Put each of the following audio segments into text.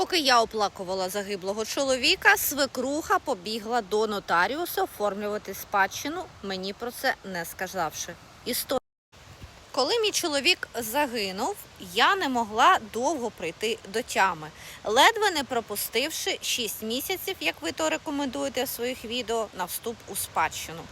Поки я оплакувала загиблого чоловіка, свекруха побігла до нотаріуса оформлювати спадщину, мені про це не сказавши. Історія. Коли мій чоловік загинув, я не могла довго прийти до тями, ледве не пропустивши 6 місяців, як ви то рекомендуєте в своїх відео, на вступ у спадщину.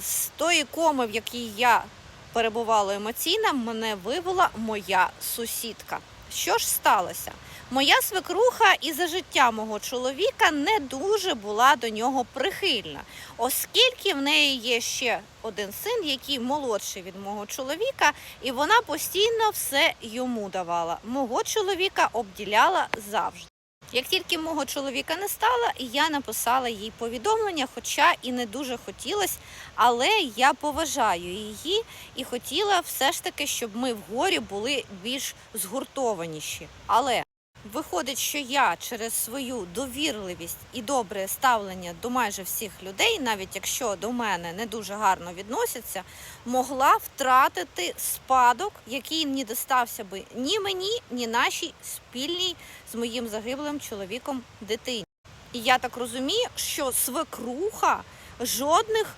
З тої коми, в якій я перебувала емоційно, мене вивела моя сусідка. Що ж сталося? Моя свекруха і за життя мого чоловіка не дуже була до нього прихильна, оскільки в неї є ще один син, який молодший від мого чоловіка, і вона постійно все йому давала. Мого чоловіка обділяла завжди. Як тільки мого чоловіка не стало, я написала їй повідомлення, хоча і не дуже хотілося, але я поважаю її і хотіла все ж таки, щоб ми в горі були більш згуртованіші. Але виходить, що я через свою довірливість і добре ставлення до майже всіх людей, навіть якщо до мене не дуже гарно відносяться, могла втратити спадок, який не достався би ні мені, ні нашій спільній з моїм загиблим чоловіком дитині. І я так розумію, що свекруха жодних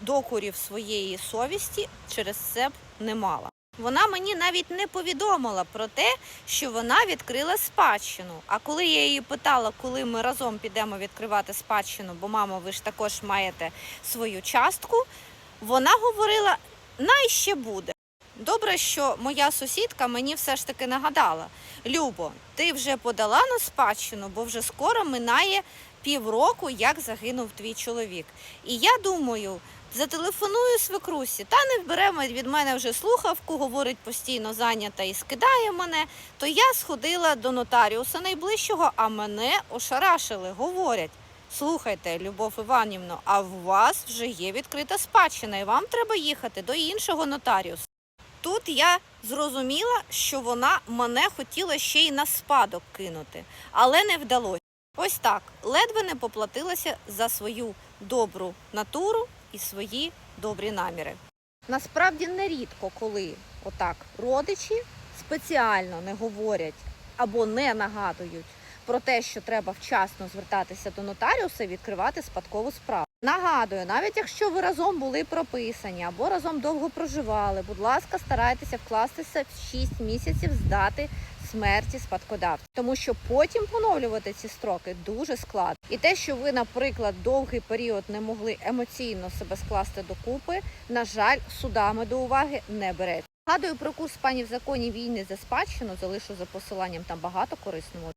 докорів своєї совісті через це б не мала. Вона мені навіть не повідомила про те, що вона відкрила спадщину. А коли я її питала, коли ми разом підемо відкривати спадщину, бо мамо, ви ж також маєте свою частку, вона говорила: най ще буде. Добре, що моя сусідка мені все ж таки нагадала: Любо, ти вже подала на спадщину, бо вже скоро минає півроку, як загинув твій чоловік. І я думаю, зателефоную свекрусі, та не беремо від мене вже слухавку, говорить постійно зайнята і скидає мене. То я сходила до нотаріуса найближчого, а мене ошарашили. Говорять. Слухайте, Любов Іванівно, а в вас вже є відкрита спадщина, і вам треба їхати до іншого нотаріуса. Тут я зрозуміла, що вона мене хотіла ще й на спадок кинути, але не вдалося. Ось так, ледве не поплатилася за свою добру натуру і свої добрі наміри. Насправді нерідко, коли отак родичі спеціально не говорять або не нагадують про те, що треба вчасно звертатися до нотаріуса і відкривати спадкову справу. Нагадую, навіть якщо ви разом були прописані або разом довго проживали, будь ласка, старайтеся вкластися в 6 місяців з дати смерті спадкодавця, тому що потім поновлювати ці строки дуже складно. І те, що ви, наприклад, довгий період не могли емоційно себе скласти докупи, на жаль, судами до уваги не береться. Нагадую про курс пані в законі війни за спадщину, залишу за посиланням там багато корисного.